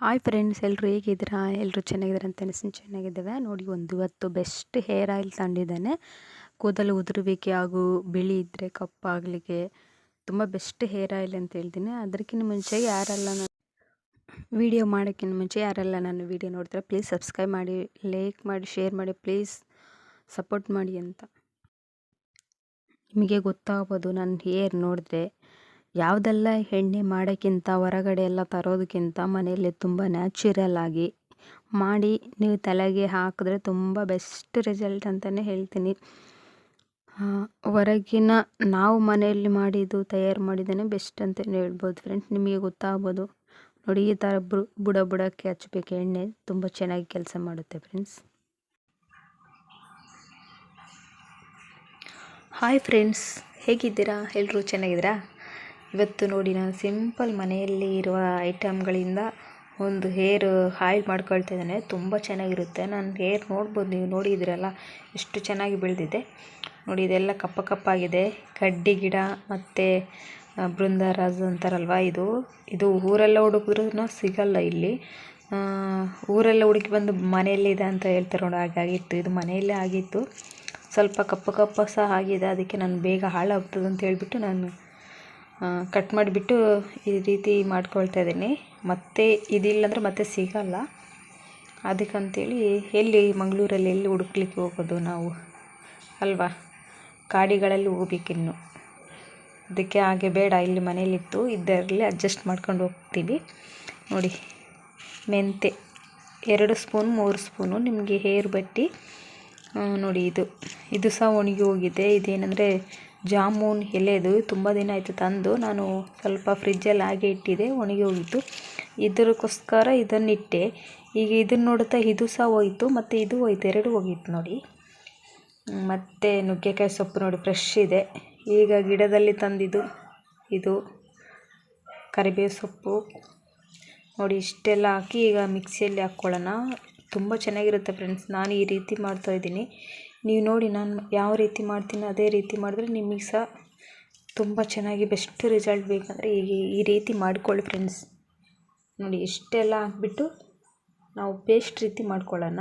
Hi friends ಎಲ್ಲರೂ ಹೇಗಿದ್ದೀರಾ? ಎಲ್ಲರೂ ಚೆನ್ನಾಗಿದ್ದಾರೆ ಅಂತ ಅನಿಸ್ತೀನಿ ಚೆನ್ನಾಗಿದ್ದಾವೆ. ನೋಡಿ, ಒಂದು ಇವತ್ತು ಬೆಸ್ಟ್ ಹೇರ್ ಆಯಿಲ್ ತಂದಿದ್ದಾನೆ. ಕೂದಲು ಉದುರುವಿಕೆ ಹಾಗೂ ಬಿಳಿ ಇದ್ದರೆ ಕಪ್ಪಾಗಲಿಕ್ಕೆ ತುಂಬ ಬೆಸ್ಟ್ ಹೇರ್ ಆಯಿಲ್ ಅಂತ ಹೇಳ್ತೀನಿ. ಅದಕ್ಕಿಂತ ಮುಂಚೆ ಯಾರೆಲ್ಲ ನಾನು ವಿಡಿಯೋ ಮಾಡೋಕ್ಕಿಂತ ಮುಂಚೆ ಯಾರೆಲ್ಲ ನಾನು ವಿಡಿಯೋ ನೋಡ್ತಾರೆ ಪ್ಲೀಸ್ ಸಬ್ಸ್ಕ್ರೈಬ್ ಮಾಡಿ ಲೈಕ್ ಮಾಡಿ ಶೇರ್ ಮಾಡಿ ಪ್ಲೀಸ್ ಸಪೋರ್ಟ್ ಮಾಡಿ ಅಂತ. ನಿಮಗೆ ಗೊತ್ತಾಗ್ಬೋದು, ನನ್ನ ಹೇರ್ ನೋಡಿದ್ರೆ ಯಾವುದೆಲ್ಲ ಎಣ್ಣೆ ಮಾಡೋಕ್ಕಿಂತ ಹೊರಗಡೆ ಎಲ್ಲ ತರೋದಕ್ಕಿಂತ ಮನೆಯಲ್ಲೇ ತುಂಬ ನ್ಯಾಚುರಲ್ ಆಗಿ ಮಾಡಿ ನೀವು ತಲೆಗೆ ಹಾಕಿದ್ರೆ ತುಂಬ ಬೆಸ್ಟ್ ರಿಸಲ್ಟ್ ಅಂತಲೇ ಹೇಳ್ತೀನಿ. ಹೊರಗಿನ ನಾವು ಮನೆಯಲ್ಲಿ ಮಾಡಿದ್ದು, ತಯಾರು ಮಾಡಿದ್ದೇನೆ ಬೆಸ್ಟ್ ಅಂತಲೇ ಹೇಳ್ಬೋದು ಫ್ರೆಂಡ್ಸ್ ನಿಮಗೆ ಗೊತ್ತಾಗ್ಬೋದು. ನೋಡಿ, ಈ ಥರ ಬುಡ ಬುಡಕ್ಕೆ ಹಚ್ಚಬೇಕು ಎಣ್ಣೆ. ತುಂಬ ಚೆನ್ನಾಗಿ ಕೆಲಸ ಮಾಡುತ್ತೆ ಫ್ರೆಂಡ್ಸ್ ಹಾಯ್ ಫ್ರೆಂಡ್ಸ್ ಹೇಗಿದ್ದೀರಾ? ಎಲ್ಲರೂ ಚೆನ್ನಾಗಿದ್ದೀರಾ? ಇವತ್ತು ನೋಡಿ ನಾನು ಸಿಂಪಲ್ ಮನೆಯಲ್ಲಿ ಇರುವ ಐಟಮ್ಗಳಿಂದ ಒಂದು ಹೇರ್ ಆಯಿಲ್ ಮಾಡ್ಕೊಳ್ತಾ ಇದ್ದೇನೆ. ತುಂಬ ಚೆನ್ನಾಗಿರುತ್ತೆ. ನಾನು ಹೇರ್ ನೋಡ್ಬೋದು, ನೀವು ನೋಡಿದ್ದೀರಲ್ಲ, ಎಷ್ಟು ಚೆನ್ನಾಗಿ ಬೆಳೆದಿದೆ. ನೋಡಿ, ಇದೆಲ್ಲ ಕಪ್ಪ ಕಪ್ಪಾಗಿದೆ. ಕಡ್ಡಿ ಗಿಡ ಮತ್ತು ಬೃಂದರಾಜ್ ಅಂತಾರಲ್ವ ಇದು? ಇದು ಊರೆಲ್ಲ ಹುಡುಕಿದ್ರೂ ಸಿಗಲ್ಲ ಇಲ್ಲಿ. ಊರೆಲ್ಲ ಹುಡುಕಿ ಬಂದು ಮನೆಯಲ್ಲಿದೆ ಅಂತ ಹೇಳ್ತಾರೆ ನೋಡಿ ಹಾಗಾಗಿತ್ತು ಇದು ಮನೆಯಲ್ಲೇ ಆಗಿತ್ತು. ಸ್ವಲ್ಪ ಕಪ್ಪು ಕಪ್ಪ ಸಹ ಆಗಿದೆ. ಅದಕ್ಕೆ ನಾನು ಬೇಗ ಹಾಳಾಗ್ತದೆ ಅಂತ ಹೇಳಿಬಿಟ್ಟು ನಾನು ಕಟ್ ಮಾಡಿಬಿಟ್ಟು ಈ ರೀತಿ ಮಾಡ್ಕೊಳ್ತಾ ಇದ್ದೀನಿ. ಮತ್ತೆ ಇದಿಲ್ಲಂದ್ರೆ ಮತ್ತೆ ಸಿಗಲ್ಲ. ಅದಕ್ಕಂತೇಳಿ ಎಲ್ಲಿ ಮಂಗಳೂರಲ್ಲಿ ಎಲ್ಲಿ ಹುಡುಕ್ಲಿಕ್ಕೆ ಹೋಗೋದು ನಾವು? ಅಲ್ವಾ? ಕಾಡಿಗಳಲ್ಲಿ ಹೋಗ್ಬೇಕಿನ್ನು ಅದಕ್ಕೆ ಹಾಗೆ ಬೇಡ, ಇಲ್ಲಿ ಮನೇಲಿತ್ತು ಇದರಲ್ಲಿ ಅಡ್ಜಸ್ಟ್ ಮಾಡ್ಕೊಂಡು ಹೋಗ್ತೀವಿ. ನೋಡಿ, ಮೆಂತೆ, ಎರಡು ಸ್ಪೂನ್, ಮೂರು ಸ್ಪೂನು, ನಿಮಗೆ ಹೇರ್ ಬಟ್ಟಿ. ನೋಡಿ ಇದು. ಇದು ಸಹ ಒಣಗಿ ಹೋಗಿದೆ. ಇದೇನೆಂದರೆ ಜಾಮೂನ್ ಎಲೆದು ತುಂಬ ದಿನ ಆಯಿತು ತಂದು ನಾನು ಸ್ವಲ್ಪ ಫ್ರಿಜ್ಜಲ್ಲಿ ಹಾಗೆ ಇಟ್ಟಿದ್ದೆ ಒಣಗಿ ಹೋಗಿತ್ತು. ಇದಕ್ಕೋಸ್ಕರ ಇದನ್ನಿಟ್ಟೆ. ಈಗ ಇದನ್ನು ನೋಡುತ್ತಾ ಇದು ಸಹ ಹೋಯಿತು, ಮತ್ತು ಇದು ಹೋಯ್ತು, ಎರಡು ಹೋಗಿತ್ತು ನೋಡಿ. ಮತ್ತು ನುಗ್ಗೆಕಾಯಿ ಸೊಪ್ಪು ನೋಡಿ ಫ್ರೆಶ್ ಇದೆ. ಈಗ ಗಿಡದಲ್ಲಿ ತಂದಿದ್ದು ಇದು ಕರಿಬೇವು ಸೊಪ್ಪು. ನೋಡಿ, ಇಷ್ಟೆಲ್ಲ ಹಾಕಿ ಈಗ ಮಿಕ್ಸಿಯಲ್ಲಿ ಹಾಕ್ಕೊಳ್ಳೋಣ. ತುಂಬ ಚೆನ್ನಾಗಿರುತ್ತೆ ಫ್ರೆಂಡ್ಸ್ ನಾನು ಈ ರೀತಿ ಮಾಡ್ತಾಯಿದ್ದೀನಿ ನೀವು ನೋಡಿ ನಾನು ಯಾವ ರೀತಿ ಮಾಡ್ತೀನಿ, ಅದೇ ರೀತಿ ಮಾಡಿದ್ರೆ ನಿಮಗೆ ಸಹ ತುಂಬ ಚೆನ್ನಾಗಿ ಬೆಸ್ಟ್ ರಿಸಲ್ಟ್ ಬೇಕಂದರೆ ಈ ಈ ರೀತಿ ಮಾಡ್ಕೊಳ್ಳಿ ಫ್ರೆಂಡ್ಸ್. ನೋಡಿ, ಇಷ್ಟೆಲ್ಲ ಹಾಕ್ಬಿಟ್ಟು ನಾವು ಪೇಸ್ಟ್ ರೀತಿ ಮಾಡ್ಕೊಳ್ಳೋಣ.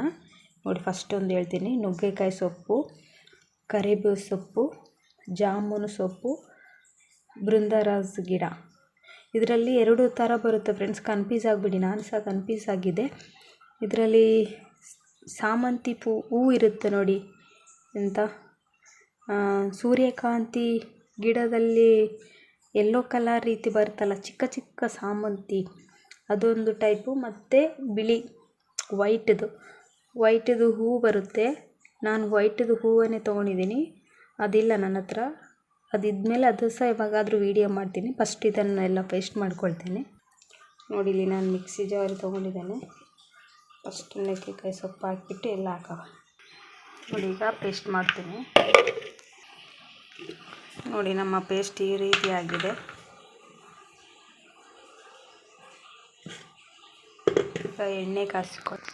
ನೋಡಿ, ಫಸ್ಟ್ ಒಂದು ಹೇಳ್ತೀನಿ. ನುಗ್ಗೆಕಾಯಿ ಸೊಪ್ಪು, ಕರಿಬೇವು ಸೊಪ್ಪು, ಜಾಮೂನು ಸೊಪ್ಪು ಬೃಂದರಾಜ್ ಗಿಡ. ಇದರಲ್ಲಿ ಎರಡು ಥರ ಬರುತ್ತೆ ಫ್ರೆಂಡ್ಸ್. ಕನ್ಫ್ಯೂಸ್ ಆಗಿಬಿಡಿ, ನಾನು ಸಹ ಕನ್ಫ್ಯೂಸ್ ಆಗಿದೆ. ಇದರಲ್ಲಿ ಸಾಮಂತಿ ಪೂ, ಹೂ ಇರುತ್ತೆ ನೋಡಿ. ಎಂಥ ಸೂರ್ಯಕಾಂತಿ ಗಿಡದಲ್ಲಿ ಎಲ್ಲೋ ಕಲರ್ ರೀತಿ ಬರುತ್ತಲ್ಲ, ಚಿಕ್ಕ ಚಿಕ್ಕ ಸಾಮಂತಿ, ಅದೊಂದು ಟೈಪು ಮತ್ತು ಬಿಳಿ ವೈಟ್ದು ವೈಟ್ದು ಹೂ ಬರುತ್ತೆ. ನಾನು ವೈಟ್ದು ಹೂವನ್ನೇ ತೊಗೊಂಡಿದ್ದೀನಿ. ಅದಿಲ್ಲ ನನ್ನ ಹತ್ರ. ಅದಿದ್ಮೇಲೆ ಅದು ಸಹ ಯಾವಾಗಾದರೂ ವೀಡಿಯೋ ಮಾಡ್ತೀನಿ. ಫಸ್ಟ್ ಇದನ್ನೆಲ್ಲ ಪೇಸ್ಟ್ ಮಾಡ್ಕೊಳ್ತೇನೆ. ನೋಡಿ ಇಲ್ಲಿ ನಾನು ಮಿಕ್ಸಿ ಜಾರ್ ತೊಗೊಂಡಿದ್ದೇನೆ. ಫಸ್ಟ್ ನುಗ್ಗೆಕಾಯಿ ಸೊಪ್ಪು ಹಾಕಿಬಿಟ್ಟು ಎಲ್ಲ ಹಾಕವ. ನೋಡಿ, ಈಗ ಪೇಸ್ಟ್ ಮಾಡ್ತೀನಿ. ನೋಡಿ, ನಮ್ಮ ಪೇಸ್ಟ್ ಈ ರೀತಿ ಆಗಿದೆ. ಈಗ ಎಣ್ಣೆ ಕಾಯಿಸ್ಕೊಳ್ಳಿ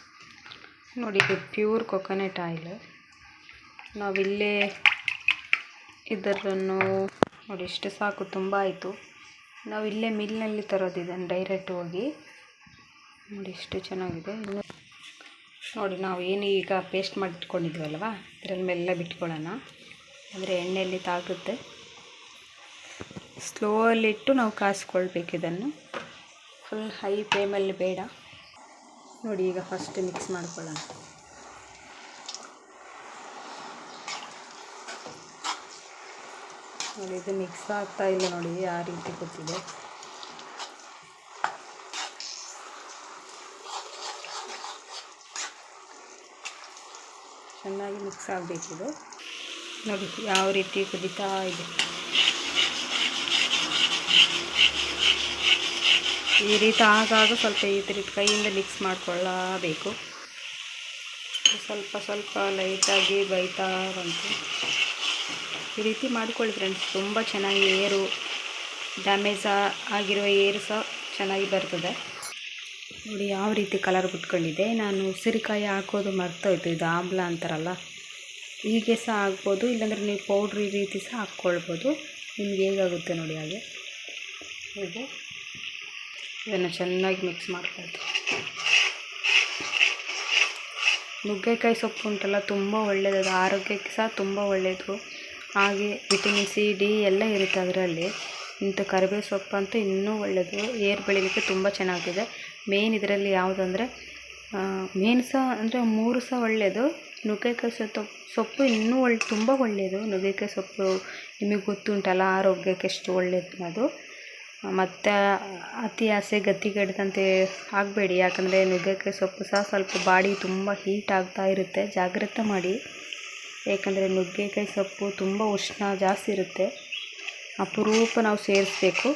ನೋಡಿ, ಇದು ಪ್ಯೂರ್ ಕೊಕೊನೆಟ್ ಆಯಿಲ್ ನಾವಿಲ್ಲೇ ಇದರನ್ನು ನೋಡಿ, ಇಷ್ಟು ಸಾಕು, ತುಂಬ ಆಯಿತು. ನಾವು ಇಲ್ಲೇ ಮಿಲ್ನಲ್ಲಿ ತರೋದಿದ್ದಾನೆ ಡೈರೆಕ್ಟ್ ಹೋಗಿ. ನೋಡಿ, ಇಷ್ಟು ಚೆನ್ನಾಗಿದೆ. ಇನ್ನು ನೋಡಿ, ನಾವು ಏನು ಈಗ ಪೇಸ್ಟ್ ಮಾಡಿ ಇಟ್ಕೊಂಡಿದ್ವಲ್ವ ಇದರಲ್ಲಿ ಮೆಲ್ಲ ಬಿಟ್ಕೊಳ್ಳೋಣ. ಅಂದರೆ ಎಣ್ಣೆಯಲ್ಲಿ ತಾಗುತ್ತೆ ಸ್ಲೋಲಿಟ್ಟು ನಾವು ಕಾಯಿಸ್ಕೊಳ್ಬೇಕು ಇದನ್ನು. ಫುಲ್ ಹೈ ಫ್ಲೇಮಲ್ಲಿ ಬೇಡ. ನೋಡಿ, ಈಗ ಫಸ್ಟ್ ಮಿಕ್ಸ್ ಮಾಡ್ಕೊಳ್ಳೋಣ. ನೋಡಿ, ಇದು ಮಿಕ್ಸ್ ಆಗ್ತಾ ಇಲ್ಲ ನೋಡಿ, ಆ ರೀತಿ ಗೊತ್ತಿದೆ. ಚೆನ್ನಾಗಿ ಮಿಕ್ಸ್ ಆಗಬೇಕಿದು ನೋಡಿ, ಯಾವ ರೀತಿ ಕುದಿತಾ ಇದೆ. ಈ ರೀತಿ ಆಗಾಗ ಸ್ವಲ್ಪ ಈ ರೀತಿ ಕೈಯಿಂದ ಮಿಕ್ಸ್ ಮಾಡಿಕೊಳ್ಳಬೇಕು. ಸ್ವಲ್ಪ ಸ್ವಲ್ಪ ಲೈಟಾಗಿ ಬೈತಾ ಬಂತು ಈ ರೀತಿ ಮಾಡಿಕೊಳ್ಳಿ ಫ್ರೆಂಡ್ಸ್, ತುಂಬ ಚೆನ್ನಾಗಿ ಏರು, ಡ್ಯಾಮೇಜ್ ಆಗಿರುವ ಏರು ಸಹ ಚೆನ್ನಾಗಿ ಬರ್ತದೆ. ನೋಡಿ ಯಾವ ರೀತಿ ಕಲರ್ ಬಿಟ್ಕೊಂಡಿದೆ ನಾನು ಉಸಿರಿಕಾಯಿ ಹಾಕೋದು ಮರ್ತೋಯ್ತು ಇದು ಆಮ್ಲ ಅಂತಾರಲ್ಲ. ಹೀಗೆ ಸಹ ಆಗ್ಬೋದು ಇಲ್ಲಾಂದರೆ ನೀವು ಪೌಡ್ರ್ ರೀತಿ ಸಹ ಹಾಕ್ಕೊಳ್ಬೋದು. ನಿಮ್ಗೆ ಹೇಗಾಗುತ್ತೆ ನೋಡಿ ಹಾಗೆ. ಹೀಗೆ. ಇದನ್ನು ಚೆನ್ನಾಗಿ ಮಿಕ್ಸ್ ಮಾಡ್ಕೊಳ್ತು ನುಗ್ಗೆಕಾಯಿ ಸೊಪ್ಪು ಉಂಟಲ್ಲ, ತುಂಬ ಒಳ್ಳೆಯದದು ಆರೋಗ್ಯಕ್ಕೆ ಸಹ ತುಂಬ ಒಳ್ಳೆಯದು ಹಾಗೆ ವಿಟಮಿನ್ ಸಿ, ಡಿ ಎಲ್ಲ ಇರುತ್ತೆ ಅದರಲ್ಲಿ. ಇಂಥ ಕರಿಬೇವು ಸೊಪ್ಪು ಅಂತೂ ಇನ್ನೂ ಒಳ್ಳೆಯದು ಏರ್ ಬೆಳಿಲಿಕ್ಕೆ ತುಂಬ ಚೆನ್ನಾಗಿದೆ. ಮೇನ್ ಇದರಲ್ಲಿ ಯಾವುದಂದರೆ ಮೇನ್ ಸಹ ಅಂದರೆ ಮೂರು ಸಹ ಒಳ್ಳೆಯದು ನುಗ್ಗೆಕಾಯಿ ಸೊಪ್ಪು ಸೊಪ್ಪು ಇನ್ನೂ ಒಳ್ಳೆ ತುಂಬ ಒಳ್ಳೆಯದು ನುಗ್ಗೆಕಾಯಿ ಸೊಪ್ಪು ನಿಮಗೆ ಗೊತ್ತುಂಟಲ್ಲ, ಆರೋಗ್ಯಕ್ಕೆ ಎಷ್ಟು ಒಳ್ಳೆಯದು ಅದು ಮತ್ತು ಅತಿ ಆಸೆ ಗತಿಗೆಡ್ದಂತೆ ಆಗಬೇಡಿ. ಯಾಕಂದರೆ ನುಗ್ಗೆಕಾಯಿ ಸೊಪ್ಪು ಸಹ ಸ್ವಲ್ಪ ಬಾಡಿ ತುಂಬ ಹೀಟ್ ಆಗ್ತಾ ಇರುತ್ತೆ. ಜಾಗ್ರತೆ ಮಾಡಿ. ಏಕೆಂದರೆ ನುಗ್ಗೆಕಾಯಿ ಸೊಪ್ಪು ತುಂಬ ಉಷ್ಣ ಜಾಸ್ತಿ ಇರುತ್ತೆ. ಅಪರೂಪ ನಾವು ಸೇರಿಸ್ಬೇಕು.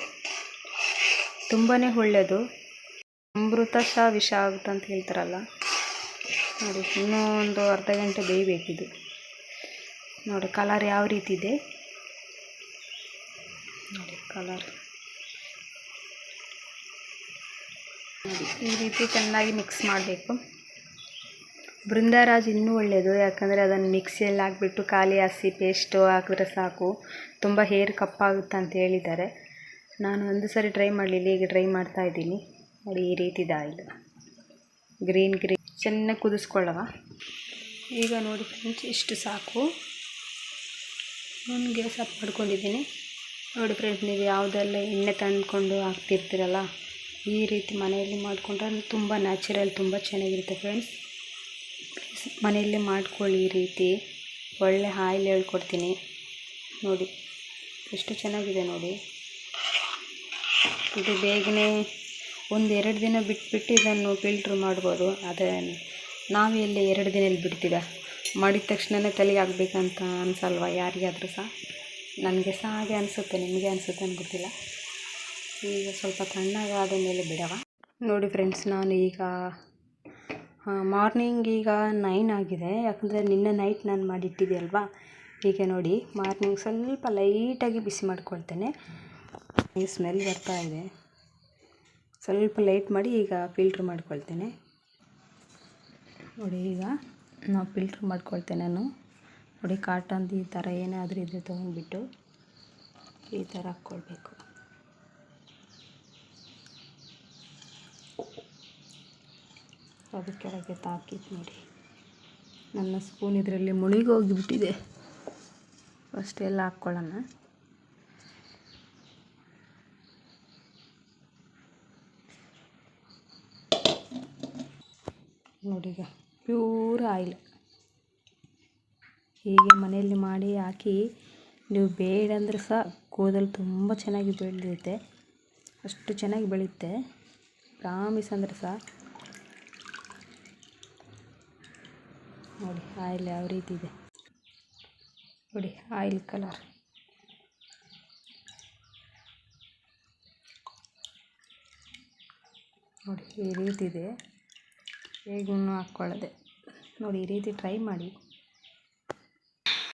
ತುಂಬಾ ಒಳ್ಳೆಯದು ಅಮೃತ ಸಹ ವಿಷ ಆಗುತ್ತೆ ಅಂತ ಹೇಳ್ತಾರಲ್ಲ. ನೋಡಿ, ಇನ್ನೂ ಒಂದು ಅರ್ಧ ಗಂಟೆ ಬೇಯಬೇಕಿದು. ನೋಡಿ ಕಲರ್ ಯಾವ ರೀತಿ ಇದೆ? ನೋಡಿ ಕಲರ್ ಈ ರೀತಿ ಚೆನ್ನಾಗಿ ಮಿಕ್ಸ್ ಮಾಡಬೇಕು. ಬೃಂದಾರಾಜ್ ಇನ್ನೂ ಒಳ್ಳೆಯದು ಯಾಕಂದರೆ ಅದನ್ನು ಮಿಕ್ಸಿಯಲ್ಲಿ ಹಾಕ್ಬಿಟ್ಟು ಖಾಲಿ ಹಸಿ ಪೇಸ್ಟು ಹಾಕಿದ್ರೆ ಸಾಕು. ತುಂಬ ಹೇರ್ ಕಪ್ಪಾಗುತ್ತೆ ಅಂತ ಹೇಳಿದ್ದಾರೆ. ನಾನು ಒಂದು ಸರಿ ಟ್ರೈ ಮಾಡಲಿಲ್ಲ ಈಗ ಟ್ರೈ ಮಾಡ್ತಾ ಇದ್ದೀನಿ. ನೋಡಿ, ಈ ರೀತಿದ ಇದು ಗ್ರೀನ್ ಗ್ರೀನ್ ಚೆನ್ನಾಗಿ ಕುದಿಸ್ಕೊಳ್ಳವ. ಈಗ ನೋಡಿ ಫ್ರೆಂಡ್ಸ್ ಇಷ್ಟು ಸಾಕು. ನಾನು ಗ್ಯಾಸ್ ಆಫ್ ಮಾಡ್ಕೊಂಡಿದ್ದೀನಿ. ನೋಡಿ ಫ್ರೆಂಡ್ಸ್ ನೀವು ಯಾವುದೆಲ್ಲ ಎಣ್ಣೆ ತಂದ್ಕೊಂಡು ಹಾಕ್ತಿರ್ತೀರಲ್ಲ, ಈ ರೀತಿ ಮನೆಯಲ್ಲಿ ಮಾಡಿಕೊಂಡ್ರೆ ತುಂಬ ನ್ಯಾಚುರಲ್ ತುಂಬ ಚೆನ್ನಾಗಿರುತ್ತೆ ಫ್ರೆಂಡ್ಸ್ ಮನೆಯಲ್ಲೇ ಮಾಡ್ಕೊಳ್ಳಿ ಈ ರೀತಿ. ಒಳ್ಳೆ ಆಯಿಲ್ ಹೇಳ್ಕೊಡ್ತೀನಿ. ನೋಡಿ, ಎಷ್ಟು ಚೆನ್ನಾಗಿದೆ ನೋಡಿ. ಇದು ಬೇಗನೆ ಒಂದು ಎರಡು ದಿನ ಬಿಟ್ಬಿಟ್ಟು ಇದನ್ನು ಫಿಲ್ಟ್ರ್ ಮಾಡ್ಬೋದು. ಅದೇ ನಾವು ಎಲ್ಲಿ ಎರಡು ದಿನಲ್ಲಿ ಬಿಡ್ತೀವ. ಮಾಡಿದ ತಕ್ಷಣವೇ ತಲೆಗೆ ಆಗಬೇಕಂತ ಅನ್ಸಲ್ವ ಯಾರಿಗಾದರೂ ಸಹ? ನನಗೆ ಸಹ ಹಾಗೆ ಅನಿಸುತ್ತೆ, ನಿಮಗೆ ಅನಿಸುತ್ತೆ ಅಂತ ಗೊತ್ತಿಲ್ಲ ಈಗ ಸ್ವಲ್ಪ ತಣ್ಣಗಾದ ಮೇಲೆ ಬಿಡವ. ನೋಡಿ ಫ್ರೆಂಡ್ಸ್ ನಾನು ಈಗ ಮಾರ್ನಿಂಗ್ ಈಗ ನೈನ್ ಆಗಿದೆ. ಯಾಕಂದರೆ ನಿನ್ನೆ ನೈಟ್ ನಾನು ಮಾಡಿಟ್ಟಿದ್ದೆ ಅಲ್ವಾ? ಈಗ ನೋಡಿ ಮಾರ್ನಿಂಗ್ ಸ್ವಲ್ಪ ಲೈಟಾಗಿ ಬಿಸಿ ಮಾಡ್ಕೊಳ್ತೇನೆ. ಈ ಸ್ಮೆಲ್ ಬರ್ತಾ ಇದೆ. ಸ್ವಲ್ಪ ಲೈಟ್ ಮಾಡಿ ಈಗ ಫಿಲ್ಟ್ರ್ ಮಾಡ್ಕೊಳ್ತೇನೆ. ನೋಡಿ ಈಗ ನಾವು ಫಿಲ್ಟ್ರ್ ಮಾಡ್ಕೊಳ್ತೇನೆ ನಾನು. ನೋಡಿ ಕಾಟನ್ದು ಈ ಥರ ಏನಾದರೂ ಇದ್ರೆ ತೊಗೊಂಡ್ಬಿಟ್ಟು ಈ ಥರ ಹಾಕ್ಕೊಳ್ಬೇಕು. ಅದು ಕೆಳಗೆ ತಾಕಿತ್ತು ನೋಡಿ. ನನ್ನ ಸ್ಪೂನ್ ಇದರಲ್ಲಿ ಮುಳುಗೋಗಿಬಿಟ್ಟಿದೆ ಫಸ್ಟ್ ಎಲ್ಲ ಹಾಕ್ಕೊಳ್ಳೋಣ. ನೋಡಿ ಈಗ ಪ್ಯೂರ್ ಆಯಿಲ್ ಹೀಗೆ ಮನೆಯಲ್ಲಿ ಮಾಡಿ ಹಾಕಿ, ನೀವು ಬೇಡ ಅಂದರೆ ಸಹ ಕೂದಲು ತುಂಬ ಚೆನ್ನಾಗಿ ಬೆಳೆಯುತ್ತೆ ಅಷ್ಟು ಚೆನ್ನಾಗಿ ಬೆಳೆಯುತ್ತೆ. ಪ್ರಾಮಿಸ್ ಅಂದರೆ ಸಹ ನೋಡಿ, ಆಯಿಲ್ ಯಾವ ರೀತಿ ಇದೆ? ನೋಡಿ, ಆಯಿಲ್ ಕಲರ್. ನೋಡಿ, ಈ ರೀತಿ ಇದೆ. ಹೇಗೂ ಹಾಕ್ಕೊಳ್ಳೋದೆ ನೋಡಿ, ಈ ರೀತಿ ಟ್ರೈ ಮಾಡಿ.